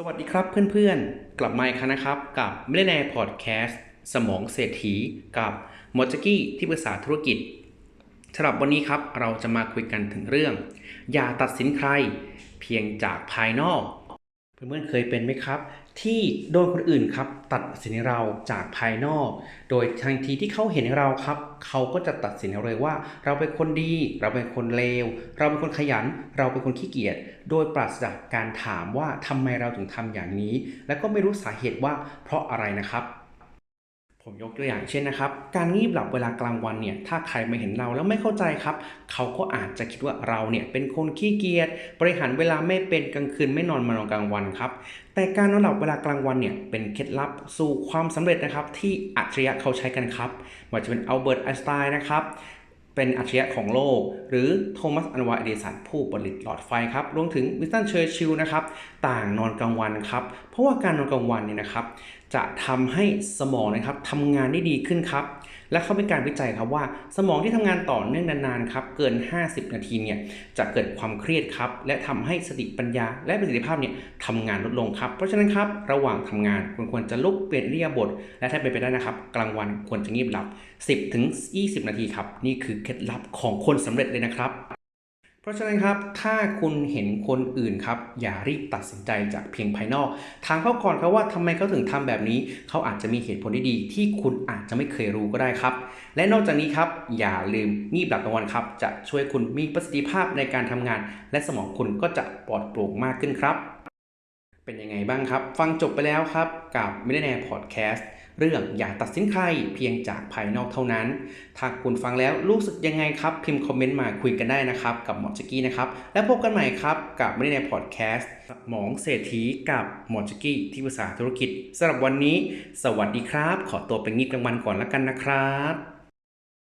สวัสดีครับเพื่อนๆ กลับมาอีกครั้งนะครับ กับไม่ได้ในพอดแคสต์สมองเศรษฐีกับมอจกี้ที่ปรึกษาธุรกิจสำหรับวันนี้ครับเราจะมาคุยกันถึงเรื่อง อย่าตัดสินใคร เพียงจากภายนอก เพื่อนๆเคยเป็นไหมครับ ที่โดนคนอื่นครับตัดสินเราจากภายนอก โดยทันทีที่เขาเห็นเราครับเขาก็จะตัดสินเราเลยว่า เราเป็นคนดี เราเป็นคนเลว เราเป็นคนขยัน เราเป็นคนขี้เกียจโดยปราศจากการถามว่าทำไมเราถึงทำอย่างนี้ แล้วก็ไม่รู้สาเหตุว่าเพราะอะไรนะครับ ผมยกตัวอย่างเช่นนะครับ การงีบหลับเวลากลางวันเนี่ย ถ้าใครมาเห็นเราแล้วไม่เข้าใจครับ เขาก็อาจจะคิดว่าเราเนี่ยเป็นคนขี้เกียจ บริหารเวลาไม่เป็นกลางคืนไม่นอนมานอนกลางวันครับ แต่การนอนหลับเวลากลางวันเนี่ยเป็นเคล็ดลับสู่ความสำเร็จนะครับที่อัจฉริยะเขาใช้กันครับไว่าจะเป็นอัลเบิร์ตไอน์สไตน์นะครับเป็นอัจฉริยะของโลก หรือโทมัสอันวาเอดิสันผู้ผลิตหลอดไฟครับรวมถึงวิสตันเชอร์ชิลนะครับต่างนอนกลางวันครับเพราะว่าการนอนกลางวันเนี่ยนะครับ จะทำให้สมองนะครับทำงานได้ดีขึ้นครับ และเขาเป็นการวิจัยครับว่า สมองที่ทำงานต่อเนื่องนานๆครับเกิน 50 นาทีเนี่ยจะเกิดความเครียดครับ และทำให้สติปัญญา และประสิทธิภาพเนี่ยทำงานลดลงครับ เพราะฉะนั้นครับระหว่างทำงานคุณควรจะลุกเปลี่ยนอิริยบถและถ้าเป็นไปได้นะครับ กลางวันควรจะงีบหลับ 10ถึง20 นาทีครับนี่คือเคล็ดลับของคนสำเร็จเลยนะครับ ราะฉะนั้นครับ ถ้าคุณเห็นคนอื่นครับ อย่ารีบตัดสินใจจากเพียงภายนอก ถามเขาก่อนครับว่าทำไมเขาถึงทำแบบนี้ เขาอาจจะมีเหตุผลที่ดี ที่คุณอาจจะไม่เคยรู้ก็ได้ครับ และนอกจากนี้ครับ อย่าลืมงีบหลับกลางวันครับ จะช่วยคุณมีประสิทธิภาพในการทำงาน และสมองคุณก็จะปลอดโปร่งมากขึ้นครับ เป็นยังไงบ้างครับ ฟังจบไปแล้วครับ กับไม่ได้แน่พอดแคสต์เรื่องอย่าตัดสินใครเพียงจากภายนอกเท่านั้น ถ้าคุณฟังแล้วรู้สึกยังไงครับ พิมพ์คอมเมนต์มาคุยกันได้นะครับ กับหมอจกี้นะครับ แล้วพบกันใหม่ครับ กับไม่ได้ในพอดแคสต์หมองเศรษฐีกับหมอจกี้ที่ปรึกษาธุรกิจสำหรับวันนี้ สวัสดีครับ ขอตัวไปงีบกลางวันก่อนแล้วกันนะครับ